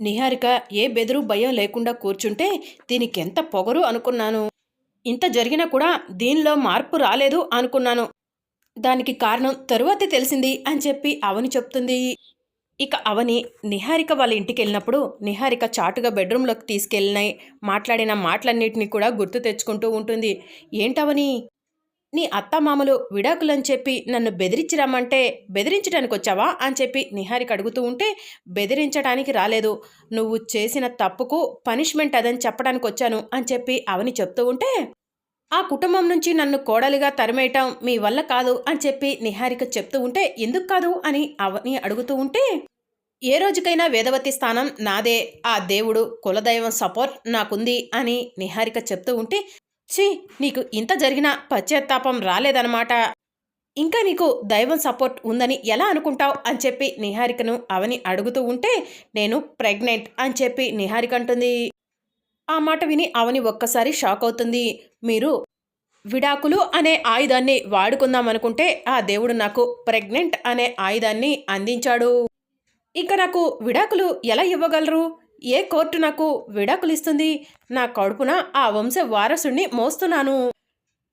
నిహారిక ఏ బెదురు భయం లేకుండా కూర్చుంటే దీనికి ఎంత పొగరు అనుకున్నాను. ఇంత జరిగినా కూడా దీనిలో మార్పు రాలేదు అనుకున్నాను. దానికి కారణం తరువాత తెలిసింది అని చెప్పి అవని చెప్తుంది. ఇక అవని నిహారిక వాళ్ళ ఇంటికి వెళ్ళినప్పుడు నిహారిక చాటుగా బెడ్రూమ్లోకి తీసుకెళ్ళినాయి. మాట్లాడిన మాటలన్నిటినీ కూడా గుర్తు తెచ్చుకుంటూ ఉంటుంది. ఏంటవని? నీ అత్తమామలు విడాకులని చెప్పి నన్ను బెదిరించి రమ్మంటే బెదిరించడానికి వచ్చావా అని చెప్పి నిహారిక అడుగుతూ ఉంటే బెదిరించడానికి రాలేదు. నువ్వు చేసిన తప్పుకు పనిష్మెంట్ అదని చెప్పడానికి వచ్చాను అని చెప్పి అవని చెప్తూ ఉంటే ఆ కుటుంబం నుంచి నన్ను కోడలిగా తరిమేయటం మీ వల్ల కాదు అని చెప్పి నిహారిక చెప్తూ ఉంటే ఎందుకు కాదు? అని అవని అడుగుతూ ఉంటే ఏ రోజుకైనా వేదవతి స్థానం నాదే. ఆ దేవుడు కులదైవం సపోర్ట్ నాకుంది అని నిహారిక చెప్తూ ఉంటే ఛీ నీకు ఇంత జరిగినా పశ్చాత్తాపం రాలేదన్నమాట. ఇంకా నీకు దైవం సపోర్ట్ ఉందని ఎలా అనుకుంటావు? అని చెప్పి నిహారికను అవని అడుగుతూ ఉంటే నేను ప్రెగ్నెంట్ అని చెప్పి నిహారిక అంటుంది. ఆ మాట విని అవని ఒక్కసారి షాక్ అవుతుంది. మీరు విడాకులు అనే ఆయుధాన్ని వాడుకుందాం అనుకుంటే ఆ దేవుడు నాకు ప్రెగ్నెంట్ అనే ఆయుధాన్ని అందించాడు. ఇక నాకు విడాకులు ఎలా ఇవ్వగలరు? ఏ కోర్టు నాకు విడాకులు ఇస్తుంది నా కడుపున ఆ వంశ వారసుణ్ణి మోస్తున్నాను.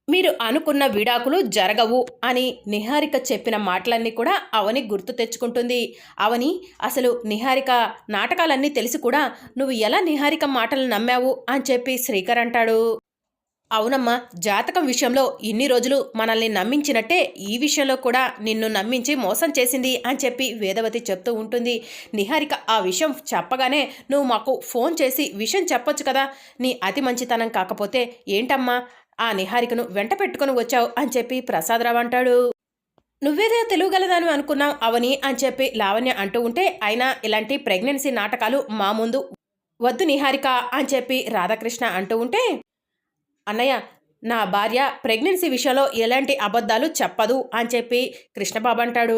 మీరు అనుకున్న విడాకులు జరగవు అని నిహారిక చెప్పిన మాటలన్నీ కూడా అవని గుర్తు తెచ్చుకుంటుంది. అవని అసలు నిహారిక నాటకాలన్నీ తెలిసి కూడా నువ్వు ఎలా నిహారిక మాటలు నమ్మావు అని చెప్పి శ్రీకర్ అంటాడు. అవునమ్మా జాతకం విషయంలో ఇన్ని రోజులు మనల్ని నమ్మించినట్టే ఈ విషయంలో కూడా నిన్ను నమ్మించి మోసం చేసింది అని చెప్పి వేదవతి చెప్తూ ఉంటుంది. నిహారిక ఆ విషయం చెప్పగానే నువ్వు మాకు ఫోన్ చేసి విషయం చెప్పొచ్చు కదా నీ అతి మంచితనం కాకపోతే ఏంటమ్మా? ఆ నిహారికను వెంట పెట్టుకుని వచ్చావు అని చెప్పి ప్రసాదరావు అంటాడు. నువ్వేదో తెలుగలదాని అనుకున్నావు అవని అని చెప్పి లావణ్య అంటూ ఉంటే అయినా ఇలాంటి ప్రెగ్నెన్సీ నాటకాలు మా ముందు వద్దు నిహారిక అని చెప్పి రాధాకృష్ణ అంటూ ఉంటే అన్నయ్య నా భార్య ప్రెగ్నెన్సీ విషయంలో ఎలాంటి అబద్ధాలు చెప్పదు అని చెప్పి కృష్ణబాబు అంటాడు.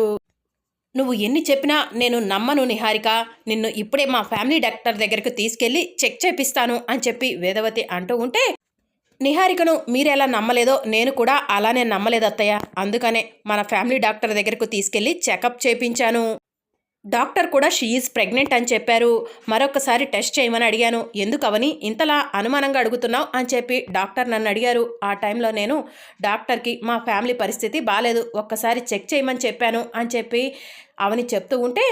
నువ్వు ఎన్ని చెప్పినా నేను నమ్మను నిహారిక. నిన్ను ఇప్పుడే మా ఫ్యామిలీ డాక్టర్ దగ్గరికి తీసుకెళ్ళి చెక్ చేపిస్తాను అని చెప్పి వేదవతి అంటూ ఉంటే నిహారికను మీరెలా నమ్మలేదో నేను కూడా అలానే నమ్మలేదత్తయ్య అందుకనే మన ఫ్యామిలీ డాక్టర్ దగ్గరకు తీసుకెళ్ళి చెకప్ చేపించాను. డాక్టర్ కూడా షీఈస్ ప్రెగ్నెంట్ అని చెప్పారు. మరొకసారి టెస్ట్ చేయమని అడిగాను. ఎందుకు అవని? ఇంతలా అనుమానంగా అడుగుతున్నావు అని చెప్పి డాక్టర్ నన్ను అడిగారు. ఆ టైంలో నేను డాక్టర్కి మా ఫ్యామిలీ పరిస్థితి బాగాలేదు ఒక్కసారి చెక్ చేయమని చెప్పాను అని చెప్పి అవని చెప్తూ ఉంటే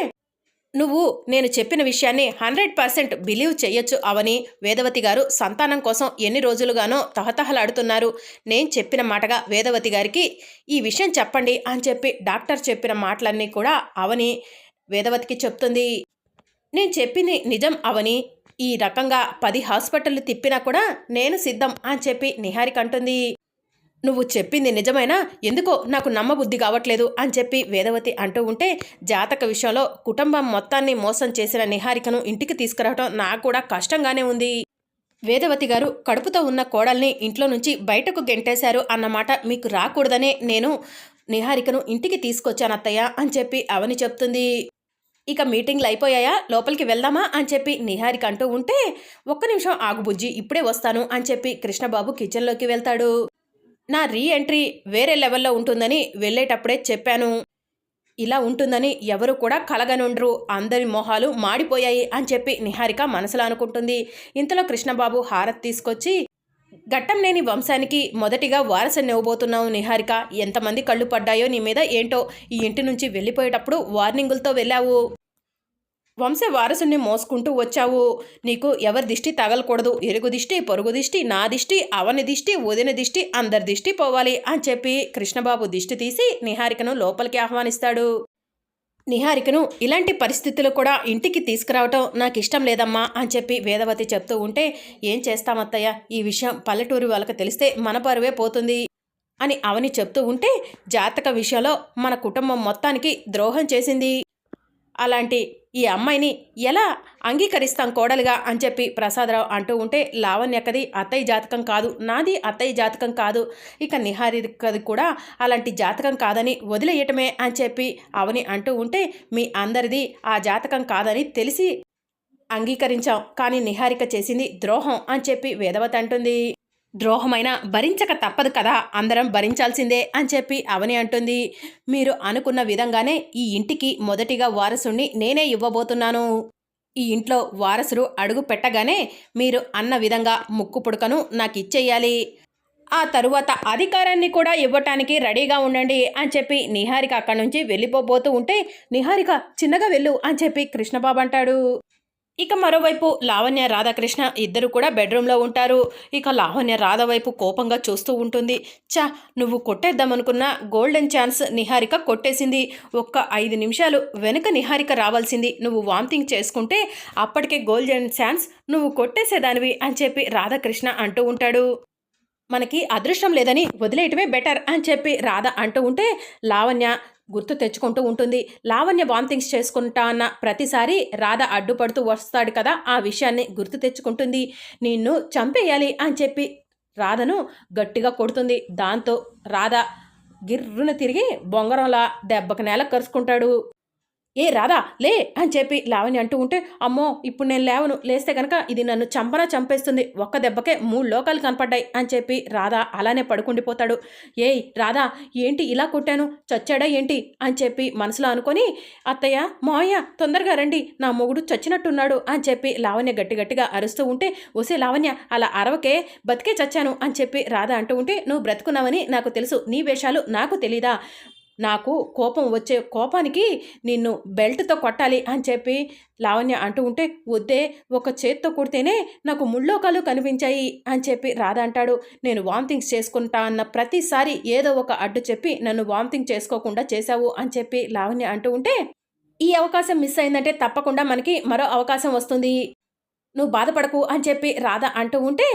నువ్వు నేను చెప్పిన విషయాన్ని హండ్రెడ్ పర్సెంట్ బిలీవ్ చేయొచ్చు అవని. వేదవతి గారు సంతానం కోసం ఎన్ని రోజులుగానో తహతహలాడుతున్నారు. నేను చెప్పిన మాటగా వేదవతి గారికి ఈ విషయం చెప్పండి అని చెప్పి డాక్టర్ చెప్పిన మాటలన్నీ కూడా అవని వేదవతికి చెప్తుంది. నేను చెప్పింది నిజం అవని. ఈ రకంగా పది హాస్పిటళ్ళు తిప్పినా కూడా నేను సిద్ధం అని చెప్పి నిహారిక అంటుంది. నువ్వు చెప్పింది నిజమైనా? ఎందుకో నాకు నమ్మబుద్ధి కావట్లేదు అని చెప్పి వేదవతి అంటూ ఉంటే జాతక విషయంలో కుటుంబం మొత్తాన్ని మోసం చేసిన నిహారికను ఇంటికి తీసుకురావటం నాకు కూడా కష్టంగానే ఉంది. వేదవతి గారు కడుపుతో ఉన్న కోడల్ని ఇంట్లో నుంచి బయటకు గెంటేశారు అన్నమాట మీకు రాకూడదనే నేను నిహారికను ఇంటికి తీసుకొచ్చానత్తయ్య అని చెప్పి అవని చెప్తుంది. ఇక మీటింగ్లు అయిపోయాయా? లోపలికి వెళ్దామా? అని చెప్పి నిహారిక అంటూ ఉంటే ఒక్క నిమిషం ఆగుబుజ్జి ఇప్పుడే వస్తాను అని చెప్పి కృష్ణబాబు కిచెన్లోకి వెళ్తాడు. నా రీ ఎంట్రీ వేరే లెవెల్లో ఉంటుందని వెళ్ళేటప్పుడే చెప్పాను. ఇలా ఉంటుందని ఎవరు కూడా కలగనుండ్రు. అందరి మొహాలు మాడిపోయాయి అని చెప్పి నిహారిక మనసులో అనుకుంటుంది. ఇంతలో కృష్ణబాబు హారత్ తీసుకొచ్చి ఘట్టం లేని వంశానికి మొదటిగా వారసుని ఇవ్వబోతున్నావు నిహారిక. ఎంతమంది కళ్ళు పడ్డాయో నీ మీద ఏంటో ఈ ఇంటి నుంచి వెళ్ళిపోయేటప్పుడు వార్నింగులతో వెళ్ళావు. వంశ వారసుని మోసుకుంటూ వచ్చావు. నీకు ఎవరి దిష్టి తగలకూడదు. ఎరుగు దిష్టి పొరుగు దిష్టి నా దిష్టి అవని దిష్టి వదిన దిష్టి అందరి దిష్టి పోవాలి అని చెప్పి కృష్ణబాబు దిష్టి తీసి నిహారికను లోపలికి ఆహ్వానిస్తాడు. నిహారికను ఇలాంటి పరిస్థితులు కూడా ఇంటికి తీసుకురావటం నాకు ఇష్టం లేదమ్మా అని చెప్పి వేదవతి చెప్తూ ఉంటే ఏం చేస్తామత్తయ్య? ఈ విషయం పల్లెటూరు వాళ్ళకి తెలిస్తే మన పరువే పోతుంది అని అవని చెప్తూ ఉంటే జాతక విషయంలో మన కుటుంబం మొత్తానికి ద్రోహం చేసింది. అలాంటి ఈ అమ్మాయిని ఎలా అంగీకరిస్తాం కోడలుగా అని చెప్పి ప్రసాదరావు అంటూ ఉంటే లావణ్యకది అత్తయ్య జాతకం కాదు నాది అత్తయ్య జాతకం కాదు. ఇక నిహారికది కూడా అలాంటి జాతకం కాదని వదిలేయటమే అని చెప్పి అవని అంటూ ఉంటే మీ అందరిది ఆ జాతకం కాదని తెలిసి అంగీకరించాం. కానీ నిహారిక చేసింది ద్రోహం అని చెప్పి వేదవతి అంటుంది. ద్రోహమైన భరించక తప్పదు కదా అందరం భరించాల్సిందే అని చెప్పి అవని అంటుంది. మీరు అనుకున్న విధంగానే ఈ ఇంటికి మొదటిగా వారసుణ్ణి నేనే ఇవ్వబోతున్నాను. ఈ ఇంట్లో వారసుడు అడుగు పెట్టగానే మీరు అన్న విధంగా ముక్కు పుడకను నాకు ఇచ్చేయాలి ఆ తరువాత అధికారాన్ని కూడా ఇవ్వటానికి రెడీగా ఉండండి అని చెప్పి నిహారిక అక్కడి నుంచి వెళ్ళిపోబోతూ ఉంటే నిహారిక చిన్నగా వెళ్ళు అని చెప్పి కృష్ణబాబు అంటాడు. ఇక మరోవైపు లావణ్య రాధాకృష్ణ ఇద్దరు కూడా బెడ్రూమ్లో ఉంటారు. ఇక లావణ్య రాధ వైపు కోపంగా చూస్తూ ఉంటుంది. చా నువ్వు కొట్టేద్దామనుకున్న గోల్డెన్ ఛాన్స్ నిహారిక కొట్టేసింది. ఒక్క ఐదు నిమిషాలు వెనుక నిహారిక రావాల్సింది. నువ్వు వామిటింగ్ చేసుకుంటే అప్పటికే గోల్డెన్ ఛాన్స్ నువ్వు కొట్టేసేదానివి అని చెప్పి రాధాకృష్ణ అంటూ ఉంటాడు. మనకి అదృష్టం లేదని వదిలేయటమే బెటర్ అని చెప్పి రాధ అంటూ ఉంటే లావణ్య గుర్తు తెచ్చుకుంటూ ఉంటుంది. లావణ్య వామిటింగ్స్ చేసుకుంటా అన్న ప్రతిసారి రాధ అడ్డుపడుతూ వస్తాడు కదా ఆ విషయాన్ని గుర్తు తెచ్చుకుంటుంది. నిన్ను చంపేయాలి అని చెప్పి రాధను గట్టిగా కొడుతుంది. దాంతో రాధ గిర్రున తిరిగి బొంగరంలా దెబ్బకు నేల కరుచుకుంటాడు. ఏ రాధా లే అని చెప్పి లావణ్య అంటూ ఉంటే అమ్మో ఇప్పుడు నేను లేవను లేస్తే కనుక ఇది నన్ను చంపనా చంపేస్తుంది ఒక్క దెబ్బకే మూడు లోకాలు కనపడ్డాయి అని చెప్పి రాధా అలానే పడుకుండిపోతాడు. ఏయ్ రాధా ఏంటి ఇలా కొట్టాను చచ్చాడా ఏంటి అని చెప్పి మనసులో అనుకొని అత్తయ్య మావయ్య తొందరగా రండి నా మొగుడు చచ్చినట్టున్నాడు అని చెప్పి లావణ్య గట్టి గట్టిగా అరుస్తూ ఉంటే ఒసే లావణ్య అలా అరవకే బతికే చచ్చాను అని చెప్పి రాధా అంటూ ఉంటే నువ్వు బ్రతుకున్నావని నాకు తెలుసు నీ వేషాలు నాకు తెలీదా? నాకు కోపం వచ్చే కోపానికి నిన్ను బెల్ట్తో కొట్టాలి అని చెప్పి లావణ్య అంటూ ఉంటే వద్దే ఒక చేత్తో కొడితేనే నాకు ముళ్ళోకాలు కనిపించాయి అని చెప్పి రాధ అంటాడు. నేను వామిటింగ్స్ చేసుకుంటా అన్న ప్రతిసారి ఏదో ఒక అడ్డు చెప్పి నన్ను వామిటింగ్ చేసుకోకుండా చేశావు అని చెప్పి లావణ్య అంటూ ఉంటే ఈ అవకాశం మిస్ అయిందంటే తప్పకుండా మనకి మరో అవకాశం వస్తుంది. నువ్వు బాధపడకు అని చెప్పి రాధ అంటూ ఉంటే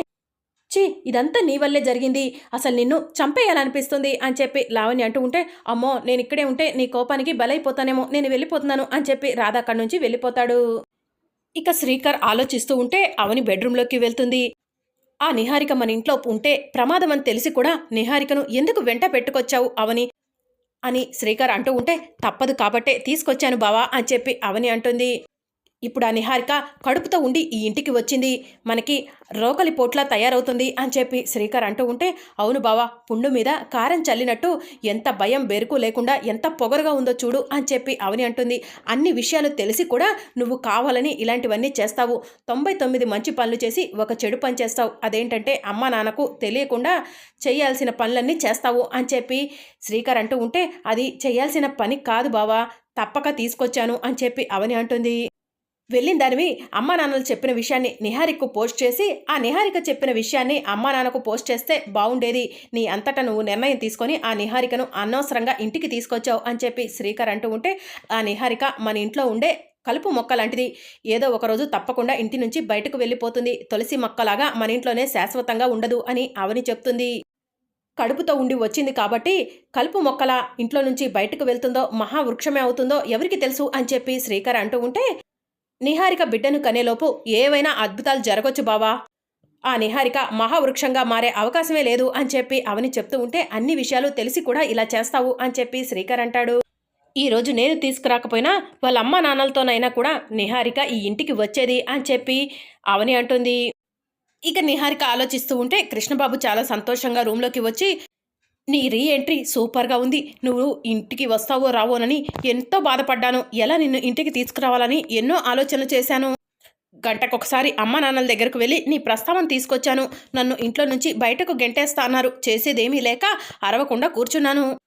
ఛీ ఇదంతా నీ వల్లే జరిగింది. అసలు నిన్ను చంపేయాలనిపిస్తుంది అని చెప్పి లావణ్య అంటూ ఉంటే అమ్మో నేను ఇక్కడే ఉంటే నీ కోపానికి బలైపోతానేమో నేను వెళ్ళిపోతున్నాను అని చెప్పి రాధ అక్కడి నుంచి వెళ్ళిపోతాడు. ఇక శ్రీకర్ ఆలోచిస్తూ ఉంటే అవని బెడ్రూమ్లోకి వెళ్తుంది. ఆ నిహారిక మన ఇంట్లో ఉంటే ప్రమాదం అని తెలిసి కూడా నిహారికను ఎందుకు వెంట పెట్టుకొచ్చావు అవని అని శ్రీకర్ అంటూ ఉంటే తప్పదు కాబట్టే తీసుకొచ్చాను బావా అని చెప్పి అవని అంటుంది. ఇప్పుడు ఆ నిహారిక కడుపుతో ఉండి ఈ ఇంటికి వచ్చింది. మనకి రోకలి పోట్లా తయారవుతుంది అని చెప్పి శ్రీకర్ అంటూ ఉంటే అవును బావా పుండు మీద కారం చల్లినట్టు ఎంత భయం బెరుకు లేకుండా ఎంత పొగరుగా ఉందో చూడు అని చెప్పి అవని అంటుంది. అన్ని విషయాలు తెలిసి కూడా నువ్వు కావాలని ఇలాంటివన్నీ చేస్తావు. తొంభై తొమ్మిది మంచి పనులు చేసి ఒక చెడు పని చేస్తావు. అదేంటంటే అమ్మ నాన్నకు తెలియకుండా చేయాల్సిన పనులన్నీ చేస్తావు అని చెప్పి శ్రీకర్ అంటూ ఉంటే అది చేయాల్సిన పని కాదు బావా తప్పక తీసుకొచ్చాను అని చెప్పి అవని అంటుంది. వెళ్ళిన దానివి అమ్మా నాన్నలు చెప్పిన విషయాన్ని నిహారికకు పోస్ట్ చేసి ఆ నిహారిక చెప్పిన విషయాన్ని అమ్మా నాన్నకు పోస్ట్ చేస్తే బాగుండేది నీ అంతటా నువ్వు నిర్ణయం తీసుకొని ఆ నిహారికను అనవసరంగా ఇంటికి తీసుకొచ్చావు అని చెప్పి శ్రీకర్ అంటూ ఉంటే ఆ నిహారిక మన ఇంట్లో ఉండే కలుపు మొక్క లాంటిది. ఏదో ఒకరోజు తప్పకుండా ఇంటి నుంచి బయటకు వెళ్ళిపోతుంది. తులసి మొక్కలాగా మన ఇంట్లోనే శాశ్వతంగా ఉండదు అని అవని చెప్తుంది. కడుపుతో ఉండి వచ్చింది కాబట్టి కలుపు మొక్కల ఇంట్లో నుంచి బయటకు వెళ్తుందో మహావృక్షమే అవుతుందో ఎవరికి తెలుసు అని చెప్పి శ్రీకర్ అంటూ ఉంటే నిహారిక బిడ్డను కనేలోపు ఏవైనా అద్భుతాలు జరగొచ్చు బావా? ఆ నిహారిక మహావృక్షంగా మారే అవకాశమే లేదు అని చెప్పి అవని చెప్తూ ఉంటే అన్ని విషయాలు తెలిసి కూడా ఇలా చేస్తావు అని చెప్పి శ్రీకర్ అంటాడు. ఈరోజు నేను తీసుకురాకపోయినా వాళ్ళ అమ్మ నాన్నలతోనైనా కూడా నిహారిక ఈ ఇంటికి వచ్చేది అని చెప్పి అవని అంటుంది. ఇక నిహారిక ఆలోచిస్తూ ఉంటే కృష్ణబాబు చాలా సంతోషంగా రూమ్లోకి వచ్చి నీ రీ ఎంట్రీ సూపర్గా ఉంది. నువ్వు ఇంటికి వస్తావో రావోనని ఎంతో బాధపడ్డాను. ఎలా నిన్ను ఇంటికి తీసుకురావాలని ఎన్నో ఆలోచనలు చేశాను. గంటకొకసారి అమ్మ నాన్నల దగ్గరకు వెళ్ళి నీ ప్రస్తావన తీసుకొచ్చాను. నన్ను ఇంట్లో నుంచి బయటకు గెంటేస్తా అన్నారు. చేసేదేమీ లేక అరవకుండా కూర్చున్నాను.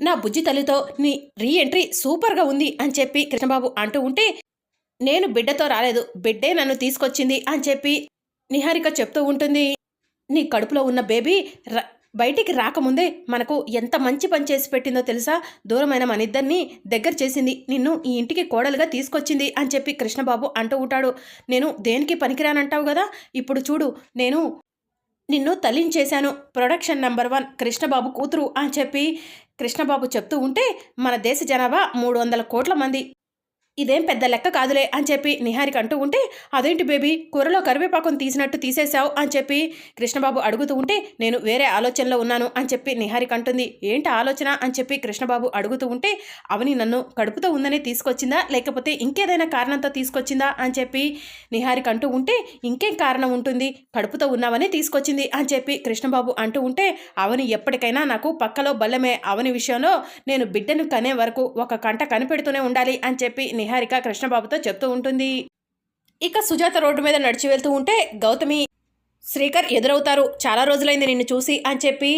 నా బుజ్జి తల్లితో నీ రీ ఎంట్రీ సూపర్గా ఉంది అని చెప్పి కృష్ణబాబు అంటూ ఉంటే నేను బిడ్డతో రాలేదు. బిడ్డే నన్ను తీసుకొచ్చింది అని చెప్పి నిహారిక చెప్తూ ఉంటుంది. నీ కడుపులో ఉన్న బేబీ ర- బయటికి రాకముందే మనకు ఎంత మంచి పని చేసి పెట్టిందో తెలుసా? దూరమైన మన ఇద్దరిని దగ్గర చేసింది నిన్ను ఈ ఇంటికి కోడలుగా తీసుకొచ్చింది అని చెప్పి కృష్ణబాబు అంటూ ఉంటాడు. నేను దేనికి పనికిరానంటావు కదా ఇప్పుడు చూడు నేను నిన్ను తలించేశాను ప్రొడక్షన్ నెంబర్ వన్ కృష్ణబాబు కూతురు అని చెప్పి కృష్ణబాబు చెప్తూ ఉంటే మన దేశ జనాభా మూడు వందల కోట్ల మంది. ఇదేం పెద్ద లెక్క కాదులే అని చెప్పి నిహారిక అంటూ ఉంటే అదేంటి బేబీ? కూరలో కరివేపాకును తీసినట్టు తీసేశావు అని చెప్పి కృష్ణబాబు అడుగుతూ ఉంటే నేను వేరే ఆలోచనలో ఉన్నాను అని చెప్పి నిహారిక అంటుంది. ఏంటి ఆలోచన? అని చెప్పి కృష్ణబాబు అడుగుతూ ఉంటే అవని నన్ను కడుపుతో ఉందని తీసుకొచ్చిందా? లేకపోతే ఇంకేదైనా కారణంతో తీసుకొచ్చిందా? అని చెప్పి నిహారిక అంటూ ఉంటే ఇంకేం కారణం ఉంటుంది? కడుపుతో ఉన్నావని తీసుకొచ్చింది అని చెప్పి కృష్ణబాబు అంటూ ఉంటే అవని ఎప్పటికైనా నాకు పక్కలో బల్లమే. అవని విషయంలో నేను బిడ్డను కనే వరకు ఒక కంట కనిపెడుతూనే ఉండాలి అని చెప్పి నిహారిక కృష్ణబాబుతో చెప్తూ ఉంటుంది. ఇక సుజాత రోడ్డు మీద నడిచి వెళ్తూ ఉంటే గౌతమి శ్రీకర్ ఎదురవుతారు. చాలా రోజులైంది నిన్ను చూసి అని చెప్పి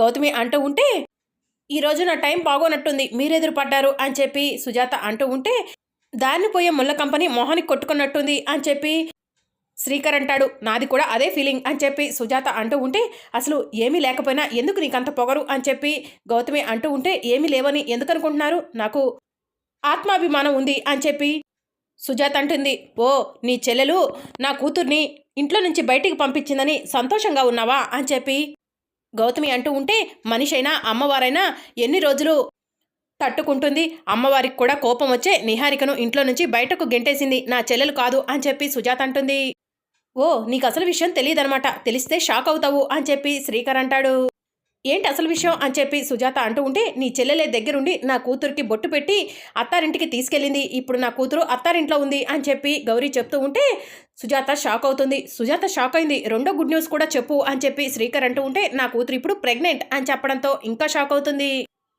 గౌతమి అంటూ ఉంటే ఈరోజు నా టైం బాగోనట్టుంది. మీరు ఎదురుపడ్డారు అని చెప్పి సుజాత అంటూ ఉంటే దాన్ని పోయే ముళ్ళ కంపెనీ మోహన్కి కొట్టుకున్నట్టుంది అని చెప్పి శ్రీకర్ అంటాడు. నాది కూడా అదే ఫీలింగ్ అని చెప్పి సుజాత అంటూ ఉంటే అసలు ఏమీ లేకపోయినా ఎందుకు నీకంత పొగరు అని చెప్పి గౌతమి అంటూ ఉంటే ఏమీ లేవని ఎందుకు అనుకుంటున్నారు? నాకు ఆత్మాభిమానం ఉంది అని చెప్పి సుజాత అంటుంది. ఓ నీ చెల్లెలు నా కూతుర్ని ఇంట్లో నుంచి బయటికి పంపించిందని సంతోషంగా ఉన్నావా? అని చెప్పి గౌతమి అంటూ ఉంటే మనిషైనా అమ్మవారైనా ఎన్ని రోజులు తట్టుకుంటుంది? అమ్మవారికి కూడా కోపం వచ్చే నిహారికను ఇంట్లో నుంచి బయటకు గెంటేసింది నా చెల్లెలు కాదు అని చెప్పి సుజాత అంటుంది. ఓ నీకు అసలు విషయం తెలియదనమాట. తెలిస్తే షాక్ అవుతావు అని చెప్పి శ్రీకర్ అంటాడు. ఏంటి అసలు విషయం అని చెప్పి సుజాత అంటూ ఉంటే నీ చెల్లెలే దగ్గరుండి నా కూతురికి బొట్టు పెట్టి అత్తారింటికి తీసుకెళ్ళింది. ఇప్పుడు నా కూతురు అత్తారింట్లో ఉంది అని చెప్పి గౌరీ చెప్తూ ఉంటే సుజాత షాక్ అవుతుంది. సుజాత షాక్ అయింది. రెండో గుడ్ న్యూస్ కూడా చెప్పు అని చెప్పి శ్రీకర్ అంటూ ఉంటే నా కూతురు ఇప్పుడు ప్రెగ్నెంట్ అని చెప్పడంతో ఇంకా షాక్ అవుతుంది.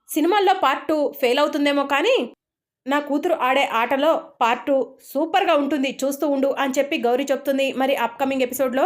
సినిమాల్లో పార్ట్ టూ ఫెయిల్ అవుతుందేమో కానీ నా కూతురు ఆడే ఆటలో పార్ట్ టూ సూపర్గా ఉంటుంది. చూస్తూ ఉండు అని చెప్పి గౌరీ చెప్తుంది. మరి అప్కమింగ్ ఎపిసోడ్లో